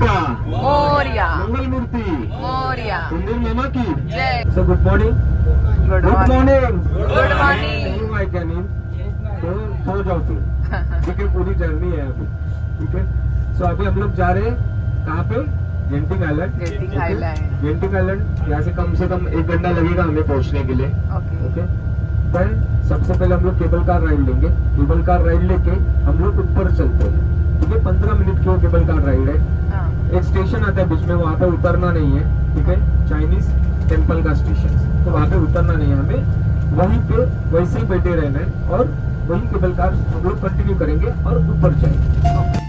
बाप्पा मोर्या। मंगल मूर्ती मोर्या। सुंदर मामा की। जय। So good morning good morning good morning भाई क्या तो सो जाओ तुम। ठीक है पूरी जर्नी है अभी। ठीक है? सो अभी हम लोग जा रहे हैं कहाँ पे? जेंटिंग आइलैंड. जेंटिंग आइलैंड यहाँ से कम से कम एक घंटा लगेगा हमें पहुँचने के लिए। ओके देन सबसे पहले हम लोग केबल कार राइड लेंगे। केबल कार राइड लेके हम लोग ऊपर चलते हैं। ठीक है? पंद्रह मिनट की वो केबल कार राइड है। हाँ। एक स्टेशन आता है बीच में, वहाँ पे उतरना नहीं है, ठीक है? चाइनीज़ टेंपल का स्टेशन तो वहाँ पे उतरना नहीं है हमें। वहीं पे वैसे ही बैठे रहना है और वही केबल कार हम लोग कंटिन्यू करेंगे और ऊपर जाएँगे।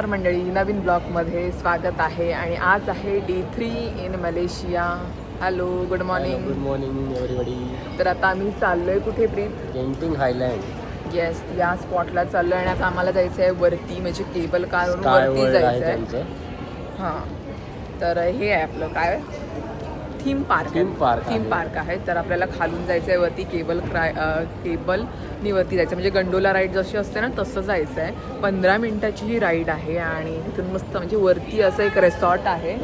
नमस्कार मंडळी नवीन ब्लॉगमध्ये स्वागत आहे आणि आज आहे day three in Malaysia hello good good morning morning everybody तर आता आम्ही चाललोय कुठे प्रीत? केंटिंग हायलँड येस या स्पॉटला चाललोय आणि आता आम्हाला जायचं आहे वरती म्हणजे केबल स्काय वरती आहे जायचं आहे हां. तर हे आहे आपलं काय? Theme park Theme park theme आहे. पार्क आहे. तर आपल्याला खालून जायचं आहे वरती केबल क्राय केबल नि वरती जायचं म्हणजे गंडोला राईड जशी असते ना तसं जायचं आहे पंधरा मिनिटाची ही राईड आहे आणि तिथून मस्त म्हणजे वरती असं एक रेसॉर्ट आहे.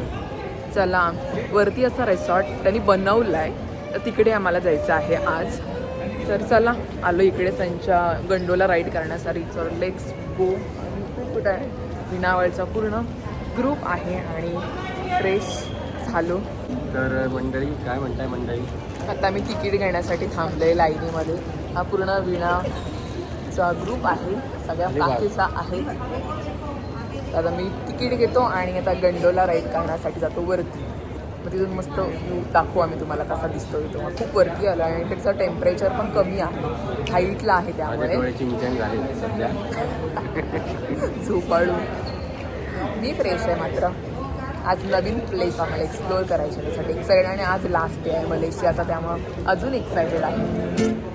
चला वरती असा रेसॉर्ट त्यांनी बनवला आहे तर तिकडे आम्हाला जायचं आहे आज. तर चला आलो इकडे त्यांच्या गंडोला राईड करण्यासाठी. तर लेट्स गो कुठं आहे? विनावळचा पूर्ण ग्रुप आहे आणि फ्रेश झालो. तर मंडळी काय म्हणताय मंडळी? आता मी तिकीट घेण्यासाठी थांबले लाईनीमध्ये. हा पूर्ण विणाचा ग्रुप आहे सगळ्या. बाकीचा आहे. आता मी तिकीट घेतो आणि आता गंडोला राईड करण्यासाठी जातो वरती. मग तिथून मस्त व्ह्यू दाखवू आम्ही तुम्हाला कसा दिसतो तो मग खूप वरती आलो आणि त्याचं टेम्परेचर पण कमी आहे. हाईटला आहे त्यामुळे. झोपाळू. मी फ्रेश आहे मात्र. आज नवीन प्लेस आम्हाला एक्सप्लोअर करायचे त्यासाठी. एक्साइटेड आणि आज लास्ट डे आहे मलेशियाचा त्यामुळं अजून एक्सायटेड आहे.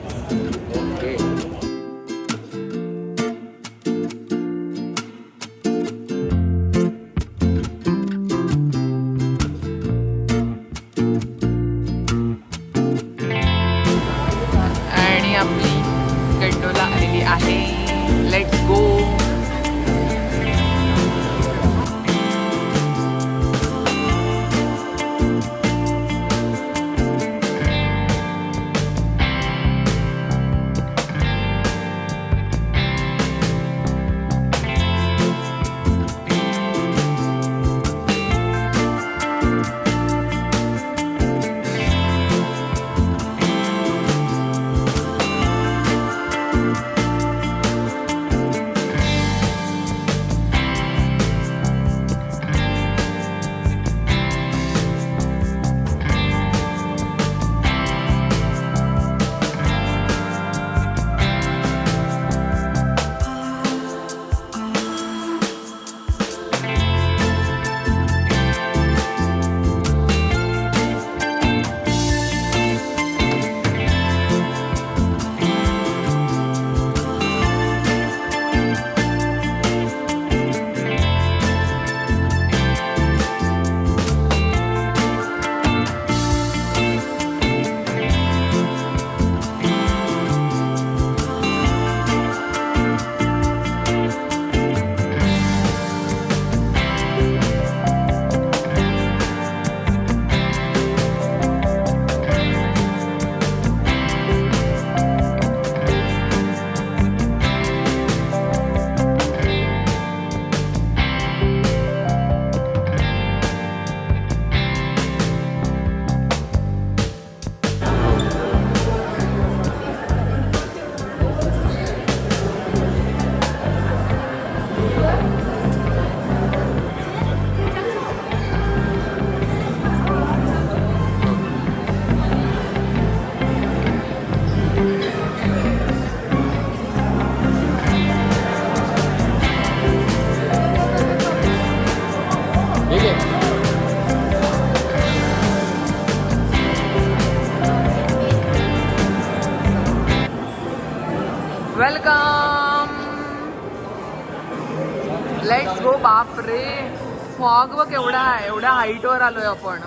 फॉग बघ एवढा आहे एवढ्या हाईटवर आलोय आपण.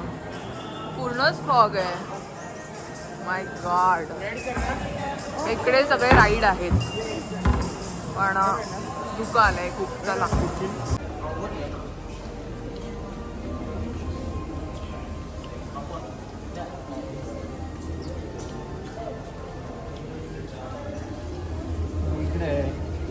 पूर्णच फॉग आहे. माय गॉड इकडे सगळे राईड आहेत. पण दुकान आहे खूप. चला.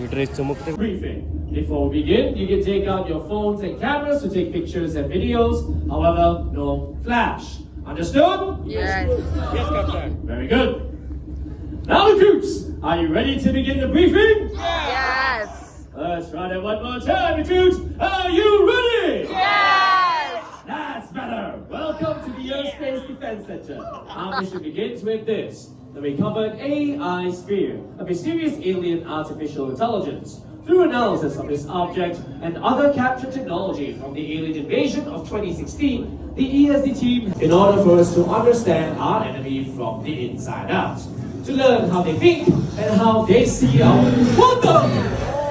Briefing. Before we begin, you can take out your phones and cameras to take pictures and videos. However, no flash. Understood? Yes. Yes, Captain. Very good. Now, recruits, are you ready to begin the briefing? Yes. Let's try that one more time, recruits. Are you ready? Yes. That's better. Welcome to the Aerospace Defense Center. Our mission begins with this. The recovered AI sphere, a mysterious alien artificial intelligence. Through analysis of this object and other captured technology from the alien invasion of 2016, the ESD team, in order for us to understand our enemy from the inside out, to learn how they think and how they see our. What the?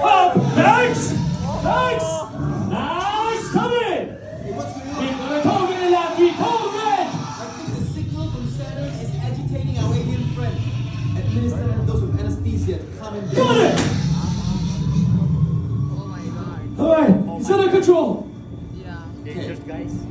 Up! Next! Next! Alright, it's under control. Yeah.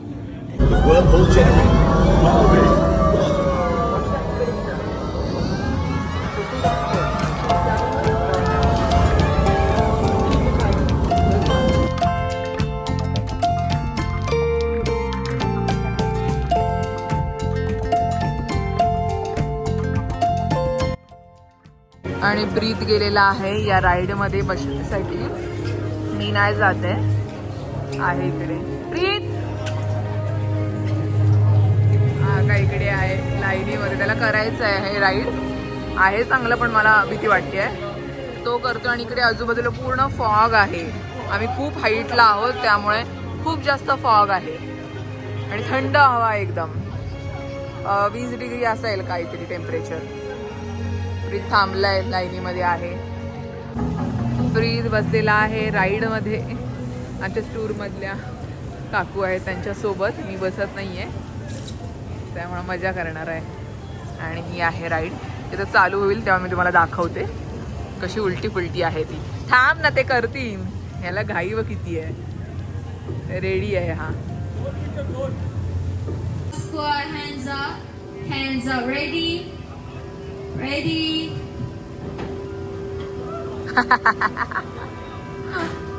आणि breath गेलेला आहे या राईडमध्ये बसण्यासाठी मी नाही जाते आहे इकडे. प्रीत! हा का इकडे आहे. लाईनीमध्ये त्याला करायचं आहे राईड आहे चांगलं पण मला भीती वाटते तो करतो आणि इकडे आजूबाजूला पूर्ण फॉग आहे. आम्ही खूप हाईटला आहोत त्यामुळे खूप जास्त फॉग आहे. आणि थंड हवा आहे एकदम. वीस डिग्री असेल काहीतरी टेम्परेचर. फ्रीज थांबलाय लाईनीमध्ये आहे. फ्रीज बसलेला आहे राईडमध्ये. आमच्या टूरमधल्या काकू आहेत त्यांच्यासोबत. मी बसत नाही आहे त्यामुळे मजा करणार आहे. आणि ही आहे राईड तिथं चालू होईल तेव्हा मी तुम्हाला दाखवते. कशी उलटी फुलटी आहे ती. थांब ना ते करतील. ह्याला घाई व किती आहे. रेडी आहे हा. Hands up. Hands up. Ready? Ready?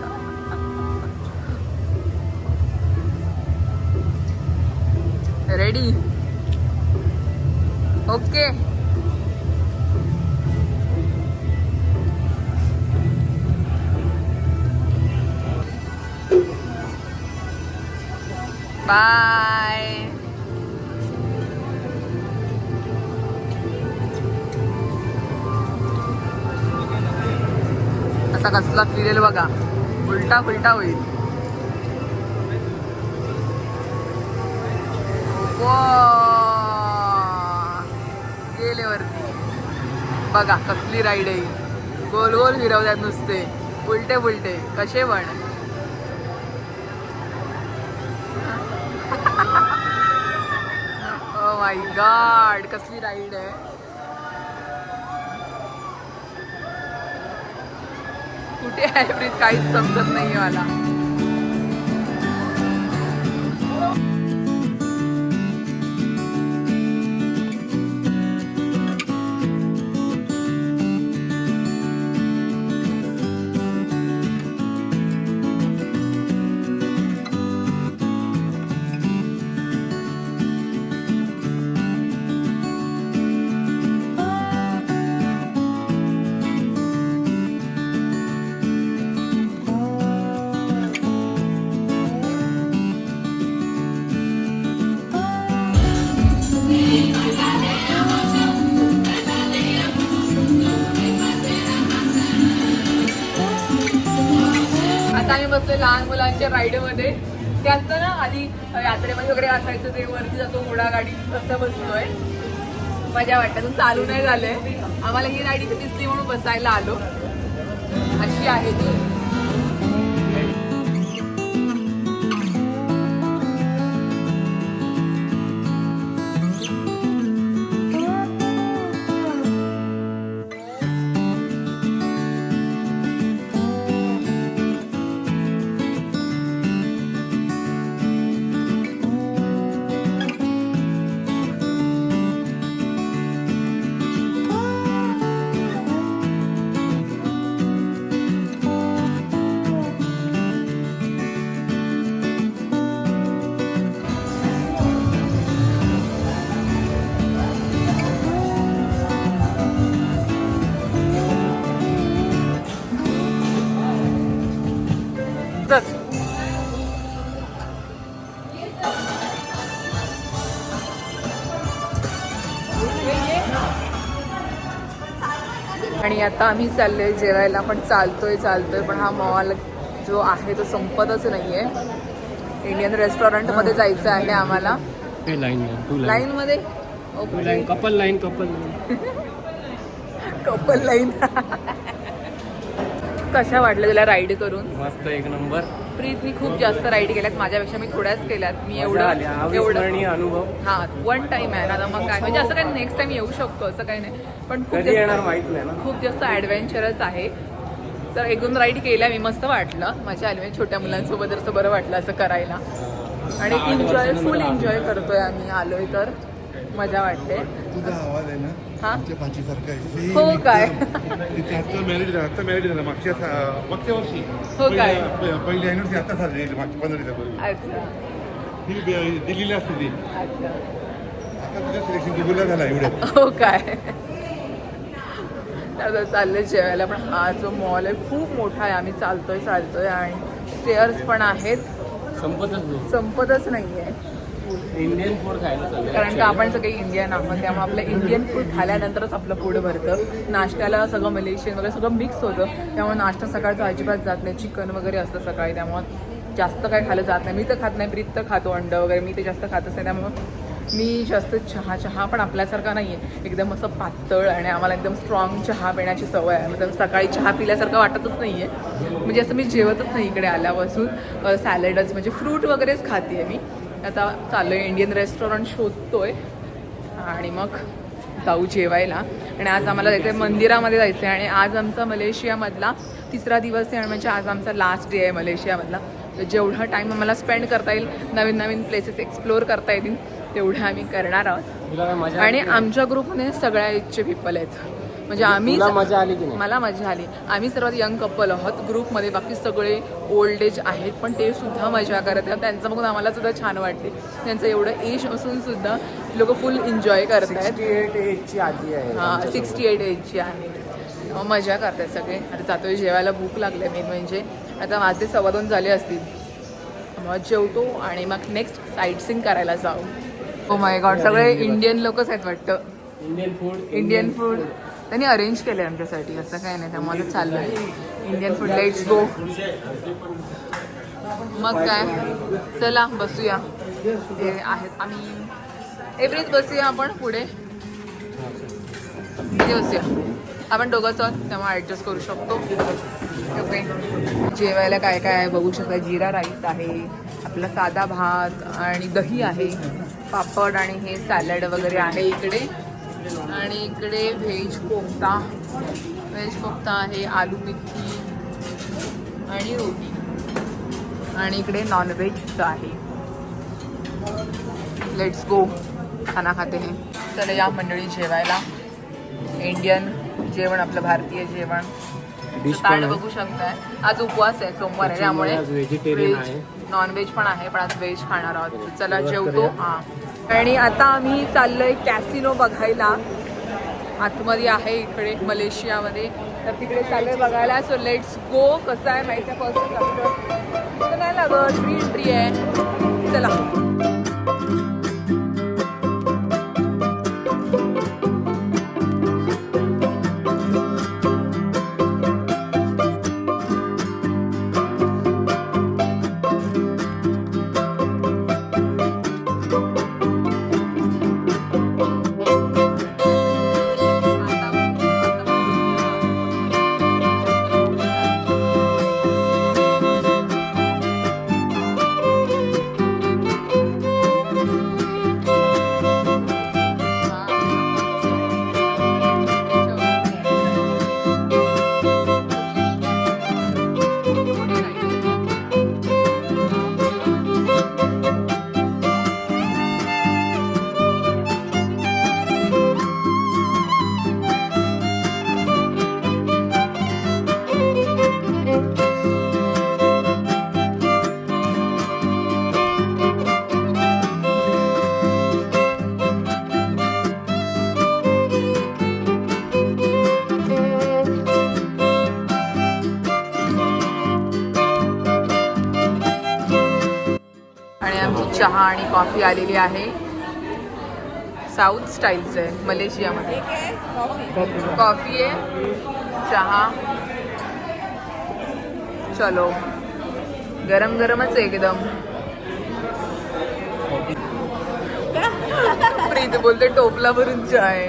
Ready okay bye असा कसला फिरेल बघा. उलटा फुलटा होईल. गेले वरती बघा कसली राईड आहे गोल गोल फिरवल्यात नुसते. उलटे उलटे कसे पण. Oh माय गाड कसली राईड आहे. कुठे आहे प्रीत? काहीच समजत नाहीये मला. आम्ही बसतोय लहान मुलांच्या राईडमध्ये ते असतं ना आधी यात्रेमध्ये वगैरे असायचं ते वरती जातो घोडा गाडी असं बसतोय. मजा वाटतं. अजून चालू नाही झालंय. आम्हाला ही राईड इथे दिसली म्हणून बसायला आलो. अशी आहे ती. आता आम्ही चाललोय जेवायला पण चालतोय चालतोय. पण हा मॉल जो आहे तो संपतच नाहीये. इंडियन रेस्टॉरंटमध्ये जायचं आहे आम्हाला. लाईन टू लाईन मध्ये? Okay couple line couple couple line कशा वाटलं तुला राईड करून? मस्त एक नंबर प्रीतनी खूप जास्त राईड केल्यात. माझ्यापेक्षा मी थोड्याच केल्यात. मी एवढं एवढं हा वन टाइम आहे. ना आता मग काय? म्हणजे असं काही नेक्स्ट टाइम येऊ शकतो असं काही नाही. पण खूप कधी जास्त- येणार माहीत नाही ना. खूप जास्त ॲडव्हेंचरस आहे. तर एक दोन राईड केल्या मी मस्त वाटलं. माझ्या आली म्हणजे छोट्या मुलांसोबत असं बरं वाटलं असं करायला. आणि एन्जॉय फुल एन्जॉय करतोय आम्ही. आलोय तर. मजा वाटते. तुझा आवाज आहे ना. हा? आमच्या भाचीसारखा आहे. Same हो काय? एकदम. तिथे आता मॅरेज आता मॅरेज झालं. मागच्या सा- मागच्या वर्षी. हो काय? पहिल्या- प- पहिली अॅनिव्हर्सरी आता साजरी झाली मागच्या पंधरा दिवसापूर्वी. अच्छा. ही बे- दिल्लीला असते ती. अच्छा. आता तुझं सिलेक्शन दुबईला झाला एवढ्यात हो काय? तर आता चाललंय जेवायला पण हा जो मॉल आहे खूप मोठा आहे. आम्ही चालतोय चालतोय आणि स्टेअर्स पण आहेत. संपतच नाही. संपतच नाहीये. इंडियन फूड खायला कारण का आपण सगळे इंडियन आहोत त्यामुळे आपलं इंडियन फूड खाल्यानंतरच आपलं फूड भरतं. नाश्त्याला सगळं मलेशियन वगैरे सगळं मिक्स होतं. त्यामुळे नाश्ता सकाळचा अजिबात जात नाही. चिकन वगैरे असतं सकाळी त्यामुळे जास्त काय खाल्लं जात नाही. मी तर खात नाही प्रीत तर खातो अंड वगैरे मी ते जास्त खातच नाही. त्यामुळं मी जास्त चहा चहा पण आपल्यासारखा नाही आहे एकदम असं पातळ आणि आम्हाला एकदम स्ट्रॉंग चहा पिण्याची सवय आहे. मतलब सकाळी चहा पिल्यासारखं वाटतच नाही आहे म्हणजे असं मी जेवतच नाही इकडे आल्यापासून. सॅलडच म्हणजे फ्रूट वगैरेच खाते आहे मी. आता चाललो आहे इंडियन रेस्टॉरंट शोधतोय. आणि मग जाऊ जेवायला. आणि आज आम्हाला जायचं आहे मंदिरामध्ये जायचं आहे आणि आज आमचा मलेशियामधला तिसरा दिवस आहे आणि म्हणजे आज आमचा लास्ट डे आहे मलेशियामधला. तर जेवढा टाईम आम्हाला स्पेंड करता येईल नवीन नवीन प्लेसेस एक्सप्लोअर करता येतील तेवढं आम्ही करणार आहोत. आणि आमच्या ग्रुपमध्ये सगळ्या एजचे पीपल आहेत. म्हणजे आम्ही मजा आली की नाही? मला मजा आली. आम्ही सर्वात यंग कपल आहोत. ग्रुपमध्ये बाकी सगळे ओल्ड एज आहेत पण ते सुद्धा मजा करत आहेत. त्यांचं बघून आम्हाला सुद्धा छान वाटते. त्यांचं एवढं एज असून सुद्धा लोक फुल एन्जॉय करत आहेत. एट एजची आजी आहे हां सिक्स्टी एट एजची आहे. मजा करतात सगळे. आता जातोय जेवायला भूक लागले मेन म्हणजे. आता माझे सव्वा दोन झाले असतील. मग जेवतो आणि मग नेक्स्ट साईट सीन करायला जाऊ. हो माय गॉड सगळे इंडियन लोकच आहेत वाटतं. इंडियन फूड इंडियन फूड त्यांनी अरेंज केलं आमच्यासाठी. असं काही नाही त्यामुळे चाललं इंडियन फूड लाईट्स गो मग काय? चला बसूया. ते आहेत आम्ही. एव्हरेज बसूया आपण पुढे. इथे बसूया. आपण दोघंच आहोत त्यामुळे ॲडजस्ट करू शकतो. ओके जेवायला काय काय आहे बघू शकता. जिरा राईस आहे आपला साधा भात आणि दही आहे पापड आणि हे सॅलड वगैरे आहे इकडे. आणि इकडे व्हेज कोफ्ता. व्हेज कोफ्ता आहे आलू मिरची आणि रोटी. आणि इकडे नॉनव्हेजचं आहे. लेट्स गो खाना खाते हे. चला या मंडळी जेवायला. इंडियन जेवण आपलं भारतीय जेवण. ताट. बघू शकताय. आज उपवास आहे सोमवार आहे त्यामुळे आहे. नॉनव्हेज पण आहे पण आज व्हेज खाणार आहोत. तर चला जेवतो. हा. आणि आता आम्ही चाललोय कॅसिनो बघायला. आतमध्ये आहे इकडे मलेशियामध्ये. तर तिकडे चाललंय बघायला. सो लेट्स गो कसं आहे माहिती आहे फर्स्ट लागतं तर नाही लागत. फ्री एंट्री आहे. चला. चहा आणि कॉफी आलेली आहे. साऊथ स्टाईलचं आहे मलेशियामध्ये. कॉफी आहे चहा. चलो. गरम गरमच एकदम. प्रीत बोलते टोपला भरून चहा आहे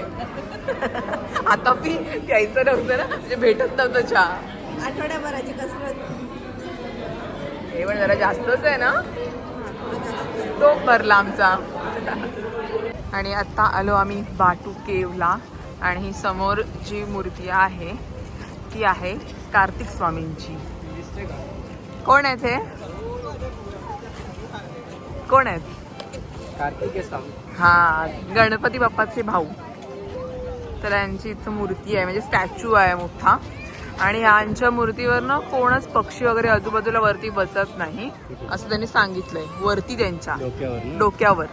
आता पी प्यायचं नव्हतं ना म्हणजे भेटत नव्हतं चहा. आठवड्याभराची कसरत. हे पण जरा जास्तच आहे ना? टोप भरला आमचा. आणि आता आलो आम्ही बाटू केवला. आणि ही समोर जी मूर्ती आहे ती आहे कार्तिक स्वामींची. कोण आहेत हे? कोण आहेत? कार्तिकेय स्वामी. हा गणपती बाप्पाचे भाऊ. तर यांची इथं मूर्ती आहे म्हणजे स्टॅच्यू आहे मोठा. आणि ह्यांच्या मूर्तीवर ना कोणच पक्षी वगैरे आजूबाजूला वरती बसत नाही असं त्यांनी सांगितलंय. वरती त्यांच्या. डोक्यावर.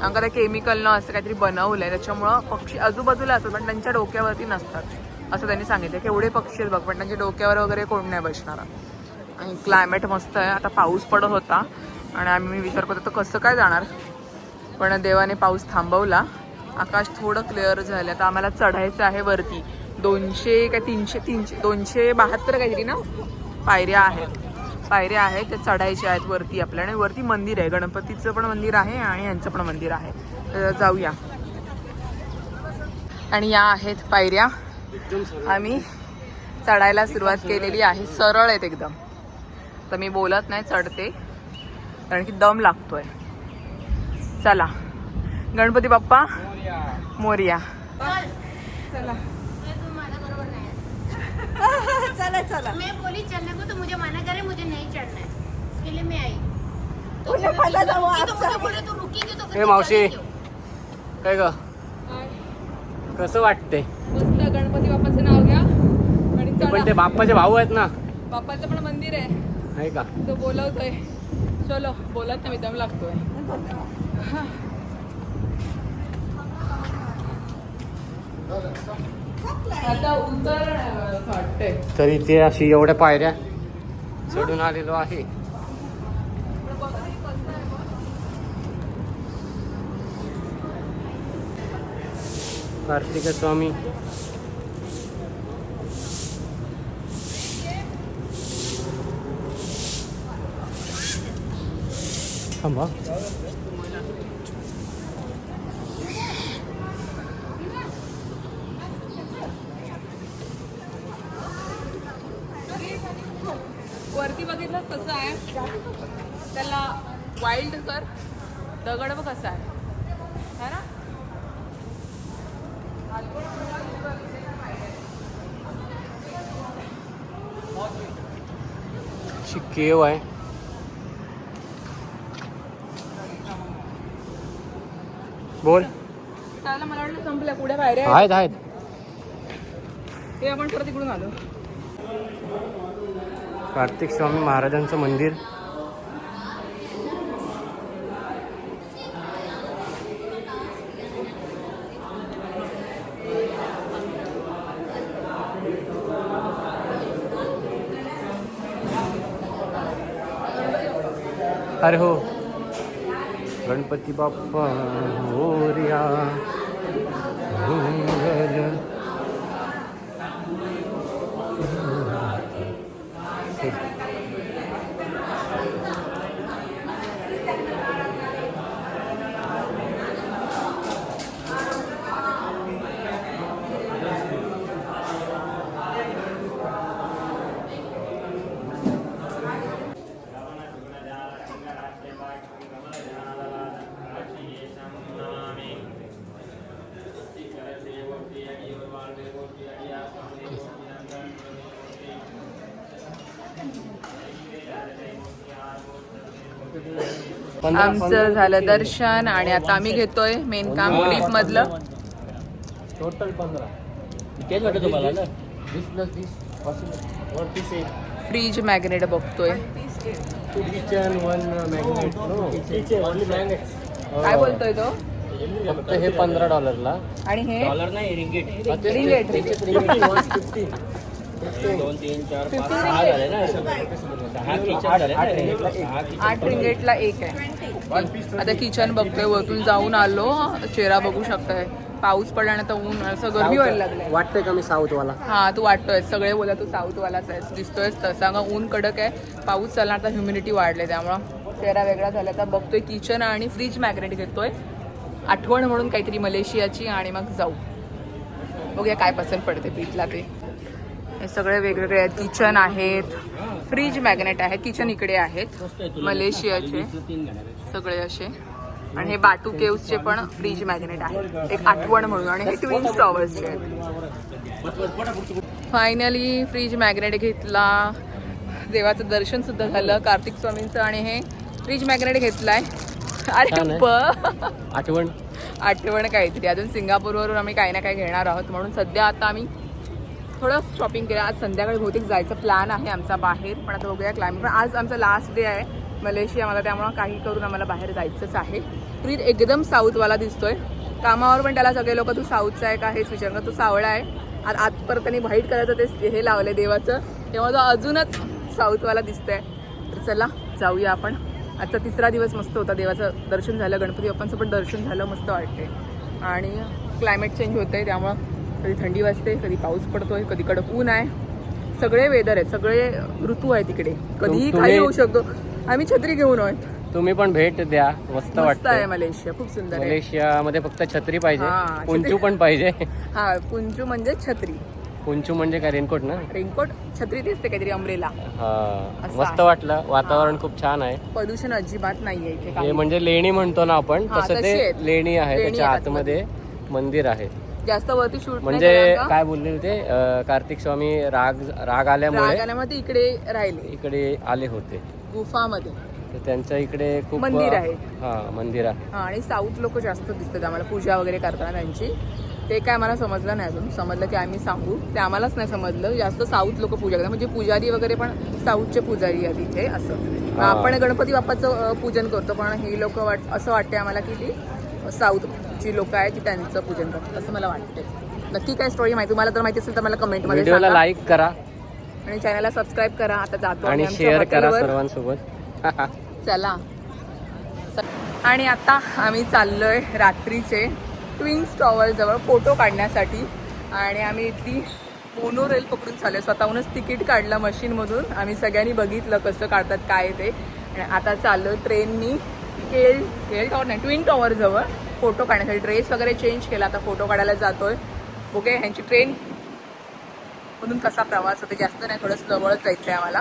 कारण त्या केमिकलनं असं काहीतरी बनवलंय त्याच्यामुळं पक्षी आजूबाजूला असतात पण त्यांच्या डोक्यावरती नसतात असं त्यांनी सांगितलं केवढे पक्षी आहेत बघ पण त्यांच्या डोक्यावर वगैरे कोण नाही बसणार. आणि क्लायमेट मस्त आहे. आता पाऊस पडत होता आणि आम्ही विचार करत होतो कसं काय जाणार? पण देवाने पाऊस थांबवला. आकाश थोडं क्लिअर झालं तर आम्हाला चढायचं आहे वरती. दोनशे काय तीनशे तीनशे दोनशे बहात्तर काहीतरी ना? पायऱ्या आहेत. पायऱ्या आहेत त्या चढायच्या आहेत वरती आपल्या आणि वरती मंदिर आहे. गणपतीचं पण मंदिर आहे आणि यांचं पण मंदिर आहे. तर जाऊया. आणि या आहेत पायऱ्या. आम्ही चढायला सुरुवात केलेली आहे. सरळ आहेत एकदम. तर मी बोलत नाही चढते. कारण की दम लागतोय. चला. गणपती बाप्पा मोरिया. चला. चला मैं बोली चलने को तो मुझे मना करे मुझे नहीं चढ़ना है। इसके लिए मैं आई। तो उन्हें पता था वो बोले तू रुकीगी तो ए मावशी. क्यों? ग? कसं वाटतंय? मस्त गणपती बाप्पाचं नाव घ्या. आणि पण ते चला बाप्पाचे भाऊ आहेत ना. बाप्पाचं पण मंदिर आहे. आहे का? तो बोलवतोय. चलो बोलत नाही दम लागतोय. आता उतर तर इथे अशी एवढ्या पायऱ्या चढून आलेलो आहे. कार्तिक स्वामी. थांबा वरती बघितलं कसं आहे त्याला वाईल्ड कर दगड बघ कसा आहे है ना अशी केव आहे. बोल. मला वाटलं संपल्या पुढे पायऱ्या आहेत. ते आपण परत इकडून आलो. कार्तिक स्वामी महाराजांचं मंदिर. अरे हो. गणपती बाप्पा हो मोरया आमचं झालं दर्शन आणि आता आम्ही घेतोय मेन काम क्लिप मधलं टोटल पंधरा. फ्रीज मॅग्नेट बघतोय. ओनली मॅग्नेट काय बोलतोय तो? फक्त हे पंधरा डॉलरला आणि हे? डॉलर नाही रिंगेट ringgit. दोन तीन चार पाच सहा झाले ना. सहा किचन झाले ना. सहा किचन आठ रिंगेटला एक आहे. आता किचन बघतोय वरतून जाऊन आलो. चेहरा बघू शकताय. पाऊस पडल्यानंतर ऊन असं गरमी व्हायला लागलंय. वाटतंय का मी साऊथ वाला हा तू वाटतोय सगळे बोला तू साऊथ वालाच आहेस. दिसतोयस तसा. ग ऊन कडक आहे. पाऊस चालला आता ह्युमिडिटी वाढले त्यामुळं. चेहरा वेगळा झाला. तर बघतोय किचन आणि फ्रीज मॅग्नेट घेतोय. आठवण म्हणून काहीतरी मलेशियाची आणि मग जाऊ. बघूया काय पसंत पडते पीठला ते. हे सगळे वेगवेगळे आहेत. किचन आहेत. फ्रीज मॅग्नेट आहेत किचन इकडे आहेत. मलेशियाचे सगळे असे. आणि हे बाटू केव्सचे पण फ्रीज मॅग्नेट आहे. एक आठवण म्हणून. आणि हे ट्विन टॉवर्सचे आहेत. फायनली फ्रीज मॅग्नेट घेतला. देवाचं दर्शन सुद्धा झालं. कार्तिक स्वामींचं आणि हे फ्रीज मॅग्नेट घेतलाय. अरे आठवण. आठवण काहीतरी. अजून सिंगापूरवरून आम्ही काही ना काही घेणार आहोत. म्हणून सध्या आता आम्ही थोडं शॉपिंग केलं. आज संध्याकाळी बहुतेक जायचं प्लॅन आहे आमचा बाहेर पण आता बघूया क्लायमेट पण आज आमचा लास्ट डे आहे मलेशियामध्ये त्यामुळं काही करून आम्हाला बाहेर जायचंच आहे. प्रीत एकदम साऊथवाला दिसतोय. कामावर पण त्याला सगळे लोक तू साऊथचा आहे का? हेच विचार तू सावळा आहे. आज आजपर्यंत त्यांनी व्हाईट कलरचं ते हे लावलं देवाचं. तेव्हा तो अजूनच साऊथवाला दिसतोय. तर चला जाऊया आपण. आजचा तिसरा दिवस मस्त होता. देवाचं दर्शन झालं गणपती बाप्पांचं पण दर्शन झालं मस्त वाटते आणि क्लायमेट चेंज होतं आहे त्यामुळं. कधी थंडी वाजते कधी पाऊस पडतोय कधी कडक ऊन आहे. सगळे वेदर आहेत सगळे ऋतू आहे तिकडे. कधीही काही होऊ शकतो. आम्ही छत्री घेऊन आहोत. तुम्ही पण भेट द्या मस्त मस्त आहे वाटतं मलेशिया खूप सुंदर मलेशिया मध्ये फक्त छत्री पाहिजे. पुंचू छत्री. पण पाहिजे. हा पुंजू म्हणजे छत्री. पुंचू म्हणजे काय रेनकोट ना? रेनकोट छत्री दिसते काहीतरी अमरेला हा मस्त. वाटलं. वातावरण खूप छान आहे. प्रदूषण अजिबात नाहीये. म्हणजे लेणी म्हणतो ना आपण तसं ते. लेणी आहे त्याच्या आतमध्ये मंदिर आहे. जास्त वरती शूट म्हणजे काय बोलले होते? कार्तिक स्वामी राग राग आल्यामुळे इकडे राहिले. इकडे आले होते. गुफामध्ये. त्यांच्या इकडे खूप मंदिर आहे. हा मंदिर आहे. हा आणि साऊथ लोक जास्त दिसतात आम्हाला. पूजा वगैरे करताना त्यांची. ते काय आम्हाला समजलं नाही अजून. समजलं की आम्ही सांगू. ते आम्हालाच नाही समजलं. जास्त साऊथ लोक पूजा करतात. म्हणजे पुजारी वगैरे पण साऊथचे पुजारी आहेत इथे असं. आपण गणपती बाप्पाचं पूजन करतो. पण ही लोक वाट असं वाटते आम्हाला की ती साऊथची लोक आहेत ती त्यांचं पूजन करतात असं मला वाटते नक्की काय स्टोरी माहिती तुम्हाला तर माहिती असेल तर मला कमेंटमध्ये व्हिडिओला सांगा. लाईक करा. आणि चॅनलला सबस्क्राईब करा. आता जातो आणि आम्ही आमच्या शेअर करा हॉटेलवर. सर्वांसोबत. चला. स- आणि आता आम्ही चाललोय रात्रीचे ट्विन्स टॉवर जवळ फोटो काढण्यासाठी. आणि आम्ही इथली मोनो रेल पकडून चाललोय. स्वतःहूनच तिकीट काढलं मशीनमधून आम्ही सगळ्यांनी बघितलं कसं काढतात काय ते. आणि आता चाललोय ट्रेननी केल केल टॉवर नाही ट्विन टॉवर जवळ. फोटो काढण्यासाठी ड्रेस वगैरे चेंज केला आता फोटो काढायला जातोय. ओके ह्यांची ट्रेन मधून कसा प्रवास होते जास्त नाही थोडंसं जवळच जायचं आहे आम्हाला.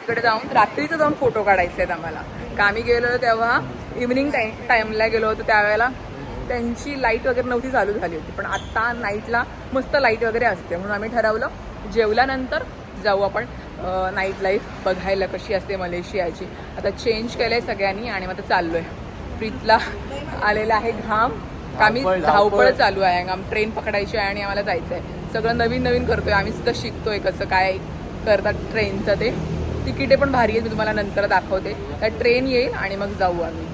तिकडे जाऊन रात्रीचं जाऊन फोटो काढायचे आहेत आम्हाला. का आम्ही गेलो होतो तेव्हा इव्हनिंग टाईम टाईमला गेलो होतो त्यावेळेला. त्यांची लाइट वगैरे नव्हती चालू झाली होती पण आत्ता नाईटला मस्त लाइट वगैरे असते. म्हणून आम्ही ठरवलं जेवल्यानंतर जाऊ आपण नाईट लाईफ बघायला कशी असते मलेशियाची. आता चेंज केलं आहे सगळ्यांनी आणि मग आता चाललो आहे प्रीतला आलेला आहे घाम. आम्ही धावपळ. चालू आहे. आम ट्रेन पकडायची आहे आणि आम्हाला जायचं आहे. सगळं नवीन नवीन करतोय. आम्ही सुद्धा शिकतोय कसं काय करतात ट्रेनचं ते. तिकिटे पण भारी आहेत. मी तुम्हाला नंतर दाखवते. त्या ट्रेन येईल आणि मग जाऊ आम्ही.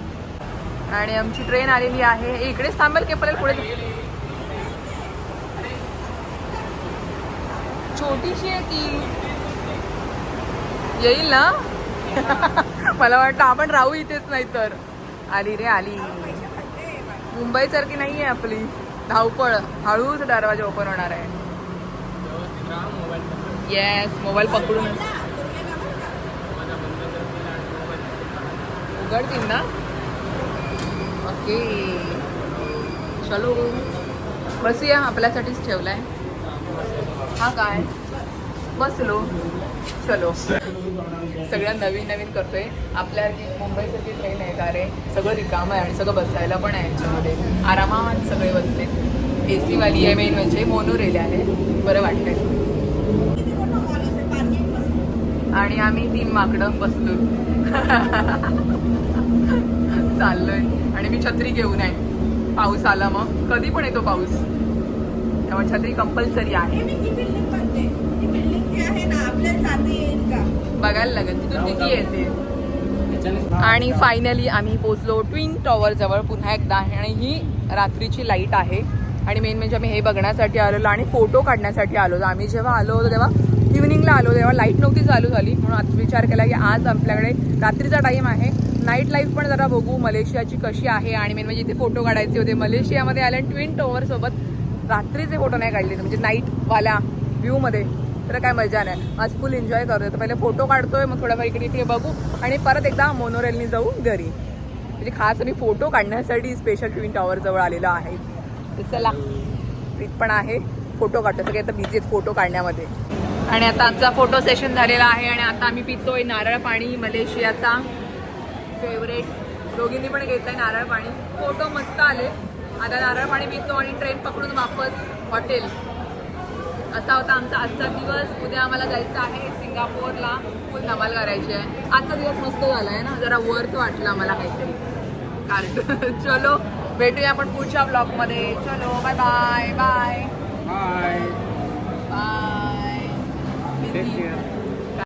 आणि आमची ट्रेन आलेली आहे. इकडेच थांबेल की पुढे छोटीशी आहे ती. येईल ना? मला वाटतं आपण राहू इथेच नाही तर आली रे आली. मुंबईसारखी नाही आहे आपली. धावपळ. हळूच दरवाजा ओपन होणार आहे. येस मोबाईल पकडून. उघडतील ना? ओके चलो. बसूया आपल्यासाठीच ठेवलाय. हा काय? बसलो. चलो. सगळं नवीन नवीन करतोय. आपल्या जी मुंबईसारखी ट्रेन आहे का रे सगळं रिकाम आहे आणि सगळं बसायला पण आहे याच्यामध्ये. आरामात सगळे बसले ए सीवाली आहे मेन म्हणजे मोनो रेल आहे. बरं वाटतंय. आणि आम्ही तीन माकडं बसलो चाललोय. आणि मी छत्री घेऊन आहे. पाऊस आला मग. कधी पण येतो पाऊस. त्यामुळे छत्री कंपल्सरी आहे. बघायला लागेल तिथून किती येते. आणि फायनली आम्ही पोचलो ट्विन टॉवर जवळ पुन्हा एकदा आहे. आणि ही रात्रीची लाइट आहे. आणि मेन म्हणजे आम्ही हे बघण्यासाठी आलेलो आणि फोटो काढण्यासाठी आलो. आम्ही जेव्हा आलो होतो तेव्हा इव्हनिंगला आलो तेव्हा लाइट नव्हती चालू झाली. म्हणून आज विचार केला की आज आपल्याकडे रात्रीचा टाईम आहे. नाईट लाईफ पण जरा बघू मलेशियाची कशी आहे. आणि मेन म्हणजे इथे फोटो काढायचे होते मलेशियामध्ये आले ट्विन टॉवर सोबत रात्रीचे फोटो नाही काढले. म्हणजे नाईटवाल्या व्ह्यूमध्ये तर काय मजा नाही. आज फुल एन्जॉय करतोय तर पहिले फोटो काढतोय मग थोड्याफार इकडे इकडे बघू. आणि परत एकदा मोनोरेलनी जाऊ घरी. म्हणजे खास आम्ही फोटो काढण्यासाठी स्पेशल ट्विन टॉवर जवळ आलेलो आहे. तर चला. प्रीत पण आहे. फोटो काढतो सगळे आता बिझी आहेत फोटो काढण्यामध्ये. आणि आता आमचा फोटो सेशन झालेला आहे आणि आता आम्ही पितोय नारळ पाणी मलेशियाचा. फेवरेट दोघींनी पण घेतलंय नारळ पाणी फोटो मस्त आले. आता नारळ पाणी पितो आणि ट्रेन पकडून वापस हॉटेल असा होता आमचा आजचा दिवस. उद्या आम्हाला जायचं आहे सिंगापूरला. फुल धमाल करायची आहे. आजचा दिवस मस्त झाला आहे ना. जरा वर्थ वाटलं आम्हाला काहीतरी. कारण चलो भेटूया आपण पुढच्या ब्लॉगमध्ये चलो bye bye bye bye bye